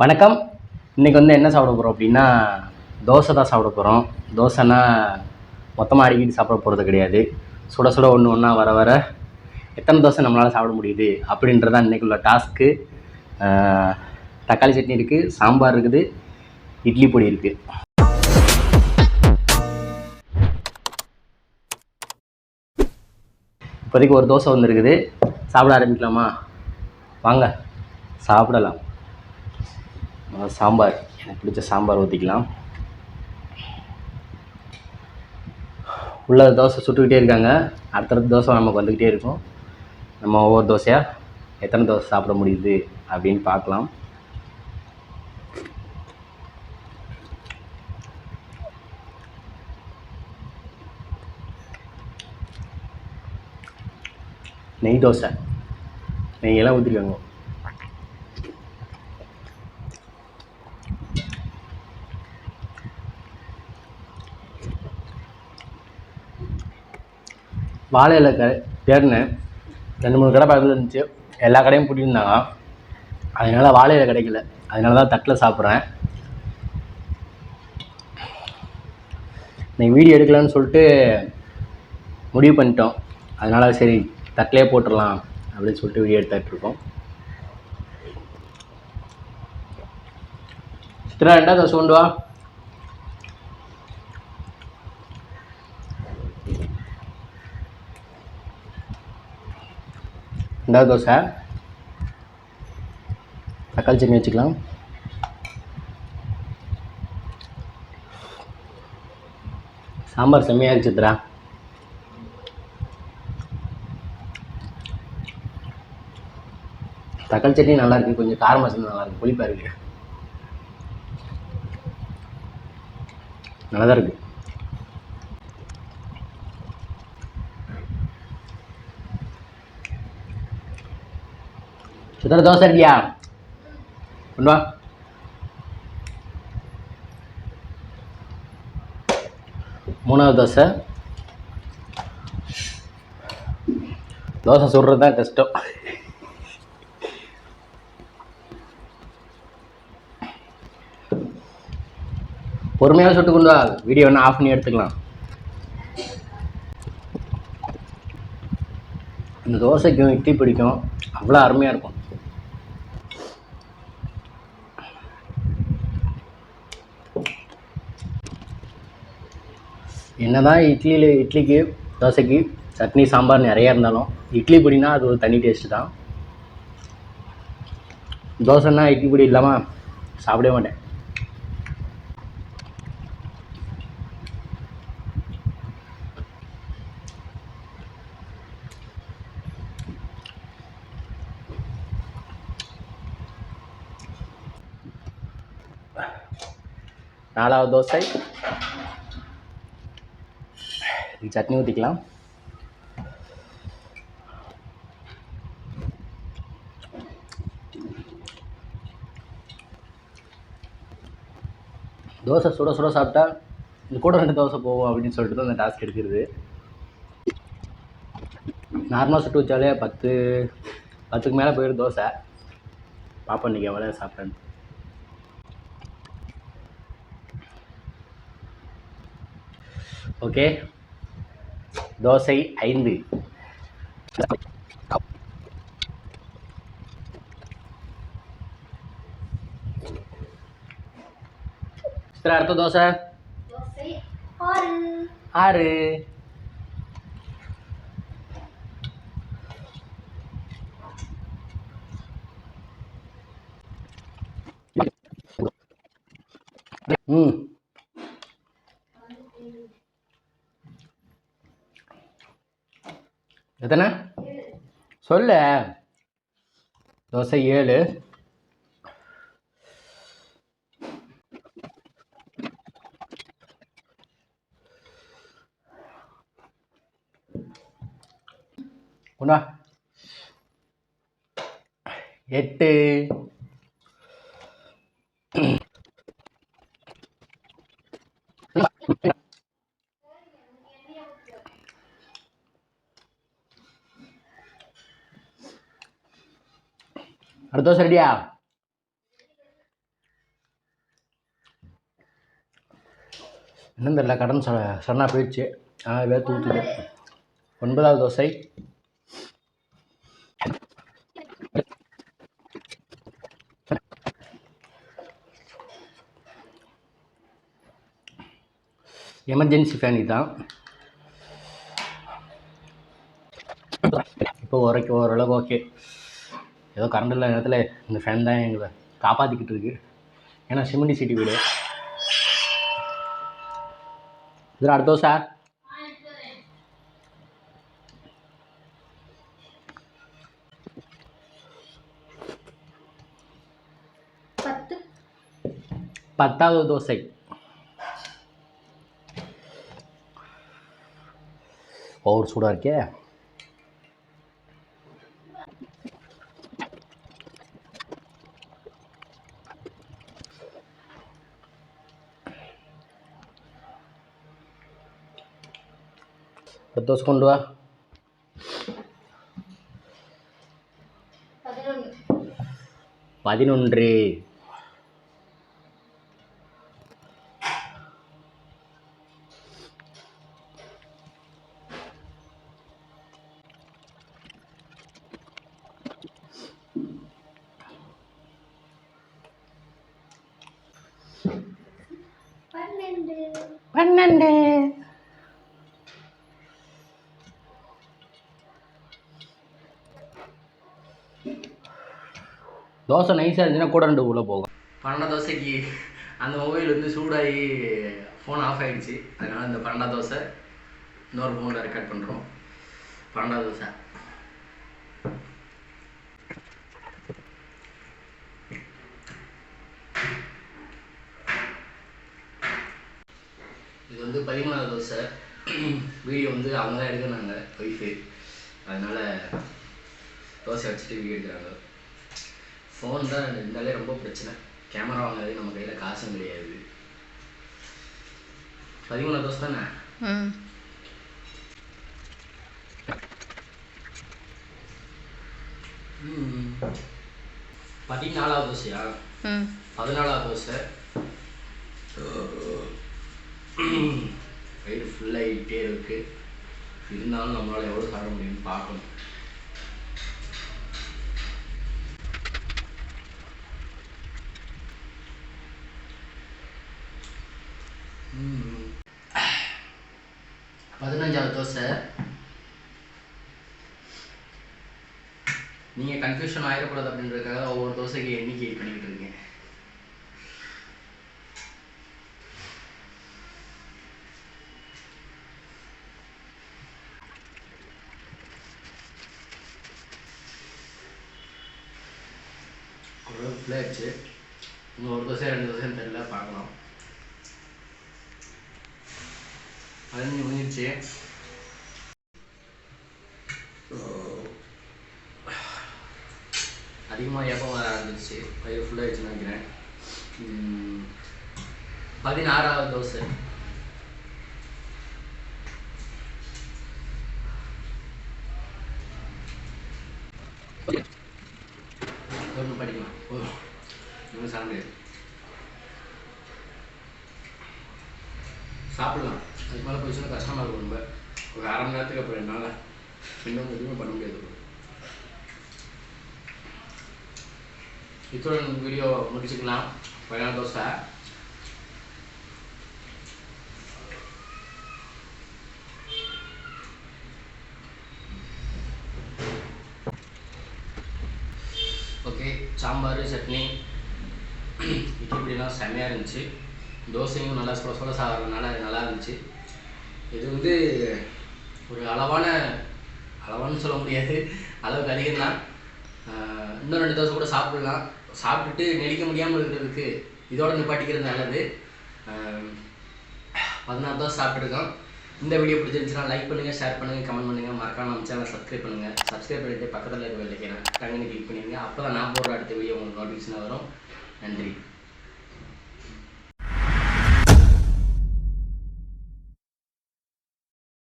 வணக்கம். இன்றைக்கி வந்து என்ன சாப்பிட போகிறோம் அப்படின்னா தோசை தான் சாப்பிட போகிறோம் தோசைன்னா மொத்தமாக அடிக்கடி சாப்பிட போகிறது கிடையாது. சுட சுட ஒன்று ஒன்றா வர வர எத்தனை தோசை நம்மளால் சாப்பிட முடியுது அப்படின்றதான் இன்றைக்கி உள்ள டாஸ்க்கு தக்காளி சட்னி இருக்குது சாம்பார் இருக்குது இட்லி பொடி இருக்குது இப்போதைக்கு ஒரு தோசை வந்துருக்குது. சாப்பிட ஆரம்பிக்கலாமா? வாங்க சாப்பிடலாம். சாம்பார். எனக்கு பிடிச்ச சாம்பார் ஊற்றிக்கலாம் உள்ள தோசை சுட்டுக்கிட்டே இருக்காங்க. அடுத்தடுத்த தோசை நமக்கு வந்துக்கிட்டே இருக்கும். நம்ம ஒவ்வொரு தோசையாக எத்தனை தோசை சாப்பிட முடியுது அப்படின்னு பார்க்கலாம். நெய் தோசை. நெய்யெல்லாம் ஊற்றிருக்காங்க வாழை இலை கடை தேடினேன். ரெண்டு மூணு கடை பக்கத்தில் இருந்துச்சு. எல்லா கடையும் பிடிச்சிருந்தாங்க அதனால் வாழை இலை கிடைக்கல. அதனால தான் தட்டில் சாப்பிட்றேன். இன்னைக்கு வீடியோ எடுக்கலான்னு சொல்லிட்டு முடிவு பண்ணிட்டோம். அதனால் சரி தட்டிலே போட்டுடலாம் அப்படின்னு சொல்லிட்டு வீடியோ எடுத்துகிட்ருக்கோம் சித்ரா ரெண்டாவது தோசை கொண்டு வா. ரெண்டாவது தோசை. தக்காளி சட்னி வச்சுக்கலாம். சாம்பார் செம்மையாக இருக்கு சித்ரா. தக்காளி சட்னி நல்லாயிருக்கு கொஞ்சம் காரமாக சேர்ந்து நல்லாயிருக்கு புளிப்பாக இருக்குது நல்லா தான் இருக்குது சுதர தோசை இருக்கியா கொண்டு வா மூணாவது தோசை தோசை சுடுறது தான் கஷ்டம் பொறுமையாக சுட்டு கொண்டு வா வீடியோ ஒன்று ஆஃப் பண்ணி எடுத்துக்கலாம். இந்த தோசைக்கும் இட்லி பிடிக்கும். அவ்வளோ அருமையாக இருக்கும். என்னதான் இட்லியில் இட்லிக்கு தோசைக்கு சட்னி சாம்பார் நிறையா இருந்தாலும் இட்லி பொடினா அது ஒரு தனி டேஸ்ட்டு தான். தோசைன்னா இட்லி பொடி இல்லாமல் சாப்பிடவே மாட்டேன். நாலாவது தோசை. இதுக்கு சட்னி ஊற்றிக்கலாம் தோசை சுட சுட சாப்பிட்டா இது கூட ரெண்டு தோசை போகும் அப்படின்னு சொல்லிட்டு தான் அந்த டாஸ்க் எடுக்கிறது. நார்மலாக சுட்டு வச்சாலே பத்து பத்துக்கு மேலே போயிடும் தோசை. பாப்பா இன்றைக்கி எவ்வளோ சாப்பிட்டேன் ஓகே தோசை ஐந்து. அடுத்த தோசை? ஆறு ஆறு ம் எத்தனை? சொல்லு. தோசை ஏழு. ஒன்றா எட்டு. அடுத்த தோசை ரெடியா என்ன தெரியல கடன் சொ சொன்னால் போயிடுச்சு ஆனால் வேர்த்து ஊற்றுது ஒன்பதாவது தோசை எமர்ஜென்சி ஃபேமிலி தான் இப்போ ஓரளவுக்கு ஓரளவு ஓகே ஏதோ கரண்ட் இல்லாத நேரத்தில் இந்த ஃபேன் தான் எங்களை காப்பாற்றிக்கிட்டு இருக்கு ஏன்னா சிமெண்டி சிட்டி வீடு. இதில் அடுத்த தோசை பத்து. பத்தாவது தோசை. ஓவர் சூடாக இருக்கே. தோசுக்கொண்டு வா. பதினொன்று. பன்னெண்டு. பன்னெண்டு. தோசை நைஸாக இருந்துச்சுன்னா கூட ரெண்டு உள்ளே போகும். பன்னெண்டா தோசைக்கு அந்த மொபைல் வந்து சூடாகி ஃபோன் ஆஃப் ஆகிடுச்சு அதனால் இந்த பன்னெண்டாம் தோசை இன்னொரு ஃபோனில் ரெக்கார்ட் பண்ணுறோம் பன்னெண்டாம் தோசை. இது வந்து பதிமூணாவது தோசை. வீடியோ வந்து அவங்க தான் எடுக்கிறாங்க ஒய்ஃபு அதனால் தோசை வச்சுட்டு வீடியோ எடுக்கிறாங்க. ஃபோன் தான் இருந்தாலே ரொம்ப பிரச்சனை. கேமரா வாங்குறது நம்ம கையில் காசும் கிடையாது. பதிமூணாவது தோசை தானே. பதினாலாவது தோசையா பதினாலாவது தோசை வயிறு ஃபுல்லாகிட்டே இருக்கு. இருந்தாலும் நம்மளால் எவ்வளோ சாப்பிட முடியும்னு பார்க்கணும். தோசை. நீங்கள் கன்ஃபியூஷன் ஆகிடக்கூடாது அப்படின்றதுக்காக ஒவ்வொரு தோசைக்கு எண்ணிக்கை பண்ணிக்கிட்டு இருக்கேன். ஓரளவு ஆயிடுச்சு. இன்னும் ஒரு தோசை ரெண்டு தோசை தெரியல பார்க்கலாம். பதினஞ்சு முடிஞ்சிருச்சு. அதிகமாக எப்போ வர ஆரம்பிச்சு பயிர் ஃபுல்லாக ஃபுல்லாகிடுச்சுன்னு நினைக்கிறேன். பதினாறாவது தோசை ஒன்று படிக்கலாம். ஓ இன்னும் சாப்பிட சாப்பிடலாம். அதுக்கு மேலே போயிடுச்சுன்னா கஷ்டமாக இருக்கும் ரொம்ப. ஒரு அரை மணி நேரத்துக்கு அப்புறம் என்னால் இன்னும் எதுவுமே பண்ண முடியாது. இத்துடன் வீடியோ முடிச்சுக்கலாம். பதினாறு தோசை. ஓகே சாம்பார் சட்னி. இட்லி இப்படிலாம் செம்மையாக இருந்துச்சு. தோசையும் நல்லா சுட சுட சாப்பிட்றதுனால நல்லா இருந்துச்சு. இது வந்து ஒரு அளவான அளவான்னு சொல்ல முடியாது. அளவுக்கு அதிகம் தான் இன்னும் ரெண்டு தோசை கூட சாப்பிடலாம். சாப்பிட்டுட்டு நெளிக்க முடியாமல் இருக்கிறதுக்கு இதோட நிப்பாட்டிக்கிறது நல்லது. பதினாறு தான் சாப்பிட்டுருக்கோம். இந்த வீடியோ பிடிச்சிருந்துச்சுன்னா லைக் பண்ணுங்கள் ஷேர் பண்ணுங்கள் கமெண்ட் பண்ணுங்கள் மறக்காம நம்ம சேனல் சப்ஸ்கிரைப் பண்ணுங்கள் சப்ஸ்கிரைப் பண்ணிட்டு பக்கத்தில் இருக்க வெள்ளைக்கிறேன் டங்குன்னு கிளிக் பண்ணிடுங்க. அப்போ தான் நான் போடுற அடுத்த வீடியோ உங்களுக்கு நோட்டிஃபிகேஷன் வரும். நன்றி.